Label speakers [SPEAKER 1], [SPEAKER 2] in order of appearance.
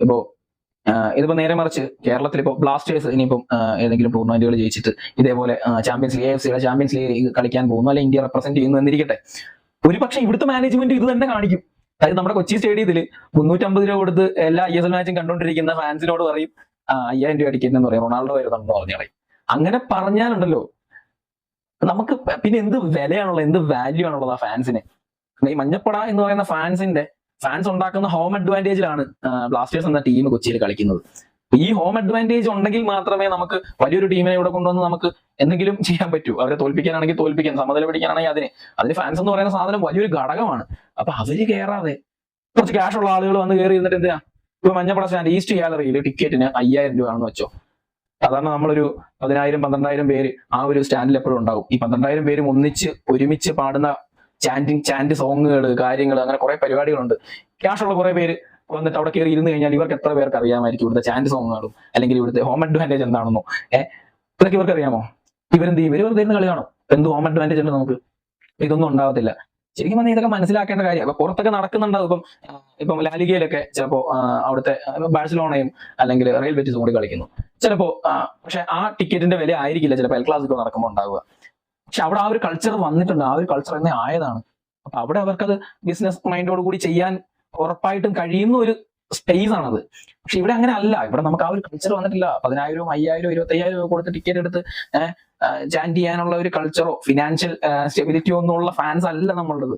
[SPEAKER 1] ഇപ്പോ ഇതിപ്പോ നേരെ മറിച്ച് കേരളത്തിൽ ഇപ്പോൾ ബ്ലാസ്റ്റേഴ്സ് ഇനിയിപ്പം ഏതെങ്കിലും ടൂർണമെന്റുകൾ ജയിച്ചിട്ട് ഇതേപോലെ ചാമ്പ്യൻസ് ലീഗ് എഫ് സിയുടെ ചാമ്പ്യൻസ് ലീഗ് കളിക്കാൻ പോകുന്നു അല്ലെങ്കിൽ ഇന്ത്യ റെപ്രസെന്റ് ചെയ്യുന്നു എന്നിരിക്കട്ടെ. ഒരു പക്ഷേ ഇവിടുത്തെ മാനേജ്മെന്റ് ഇത് തന്നെ കാണിക്കും. അതായത് നമ്മുടെ കൊച്ചി സ്റ്റേഡിയത്തിൽ മുന്നൂറ്റമ്പത് രൂപ കൊടുത്ത് എല്ലാ ഐ എസ് എൽ മാച്ചും കണ്ടുകൊണ്ടിരിക്കുന്ന ഫാൻസിനോട് പറയും "ആ, അയ്യായിരം രൂപ അടിക്കുന്നെന്ന് പറയും റൊണാൾഡോ വരുന്നുണ്ടെന്ന് പറഞ്ഞു പറയും. അങ്ങനെ പറഞ്ഞാലുണ്ടല്ലോ നമുക്ക് പിന്നെ എന്ത് വിലയാണുള്ളത് എന്ത് വാല്യൂ ആണുള്ളത് ആ ഫാൻസിന് ഈ മഞ്ഞപ്പട എന്ന് പറയുന്ന ഫാൻസിന്റെ ഫാൻസ് ഉണ്ടാക്കുന്ന ഹോം അഡ്വാന്റേജിലാണ് ബ്ലാസ്റ്റേഴ്സ് എന്ന ടീം കൊച്ചിയിൽ കളിക്കുന്നത്. ഈ ഹോം അഡ്വാന്റേജ് ഉണ്ടെങ്കിൽ മാത്രമേ നമുക്ക് വലിയൊരു ടീമിനെ ഇവിടെ കൊണ്ടുവന്ന് നമുക്ക് എന്തെങ്കിലും ചെയ്യാൻ പറ്റൂ. അവരെ തോൽപ്പിക്കാനാണെങ്കിൽ തോൽപ്പിക്കാൻ സമനില പിടിക്കാനാണെങ്കിൽ അതിന്. അതിന് ഫാൻസ് എന്ന് പറയുന്ന സാധനം വലിയൊരു ഘടകമാണ്. അപ്പൊ അവർ കയറാതെ കുറച്ച് ക്യാഷ് ഉള്ള ആളുകൾ വന്ന് കയറി ഇരുന്നിട്ട് എന്തിനാ? ഇപ്പൊ മഞ്ഞപ്പട സ്റ്റാൻഡ് ഈസ്റ്റ് ഗാലറിയിൽ ടിക്കറ്റിന് അയ്യായിരം രൂപയാണെന്ന് വെച്ചോ. സാധാരണ നമ്മളൊരു പതിനായിരം പന്ത്രണ്ടായിരം പേര് ആ ഒരു സ്റ്റാൻഡിൽ എപ്പോഴും ഉണ്ടാവും. ഈ പന്ത്രണ്ടായിരം പേരും ഒന്നിച്ച് ഒരുമിച്ച് പാടുന്ന ചാന്റിങ് ചാന്റ് സോങ്ങുകൾ കാര്യങ്ങൾ അങ്ങനെ കുറെ പരിപാടികളുണ്ട്. ക്യാഷുള്ള കുറെ പേര് വന്നിട്ട് അവിടെ കയറി ഇരുന്ന് കഴിഞ്ഞാൽ ഇവർക്ക് എത്ര പേർക്ക് അറിയാമായിരിക്കും ഇവിടുത്തെ ചാന്റ് സോങ്ങുകളും അല്ലെങ്കിൽ ഇവിടുത്തെ ഹോം അഡ്വാന്റേജ് എന്താണെന്നോ? ഏഹ് ഇതൊക്കെ ഇവർക്ക് അറിയാമോ? ഇവരെന്ത് ഇവർ വെറുതെ ഇരുന്ന് കളി കാണും എന്ത് ഹോം അഡ്വാന്റേജ് ഉണ്ട് നമുക്ക്? ഇതൊന്നും ഉണ്ടാവത്തില്ല. ശരിക്കും പറഞ്ഞാൽ ഇതൊക്കെ മനസ്സിലാക്കേണ്ട കാര്യം. അപ്പൊ പുറത്തൊക്കെ നടക്കുന്നുണ്ടാവും ഇപ്പം ഇപ്പം ലാലികയിലൊക്കെ ചിലപ്പോ അവിടുത്തെ ബാഴ്സലോണയും അല്ലെങ്കിൽ റെയിൽ വെറ്റിസും കൂടി കളിക്കുന്നു. ചിലപ്പോ പക്ഷെ ആ ടിക്കറ്റിന്റെ വില ആയിരിക്കില്ല ചിലപ്പോൾ എൽ ക്ലാസിക്കോ നടക്കുമ്പോൾ ഉണ്ടാവുക. പക്ഷെ അവിടെ ആ ഒരു കൾച്ചർ വന്നിട്ടുണ്ട്. ആ ഒരു കൾച്ചർ തന്നെ ആയതാണ്. അപ്പൊ അവിടെ അവർക്കത് ബിസിനസ് മൈൻഡോട് കൂടി ചെയ്യാൻ ഉറപ്പായിട്ടും കഴിയുന്ന ഒരു സ്പേസ് ആണത്. പക്ഷെ ഇവിടെ അങ്ങനെ അല്ല. ഇവിടെ നമുക്ക് ആ ഒരു കൾച്ചർ വന്നിട്ടില്ല. പതിനായിരവും അയ്യായിരവും ഇരുപത്തി അയ്യായിരം രൂപ കൊടുത്ത് ടിക്കറ്റ് എടുത്ത് ചാൻഡ് ചെയ്യാനുള്ള ഒരു കൾച്ചറോ ഫിനാൻഷ്യൽ സ്റ്റെബിലിറ്റിയോ ഒന്നും ഉള്ള ഫാൻസ് അല്ല നമ്മളുള്ളത്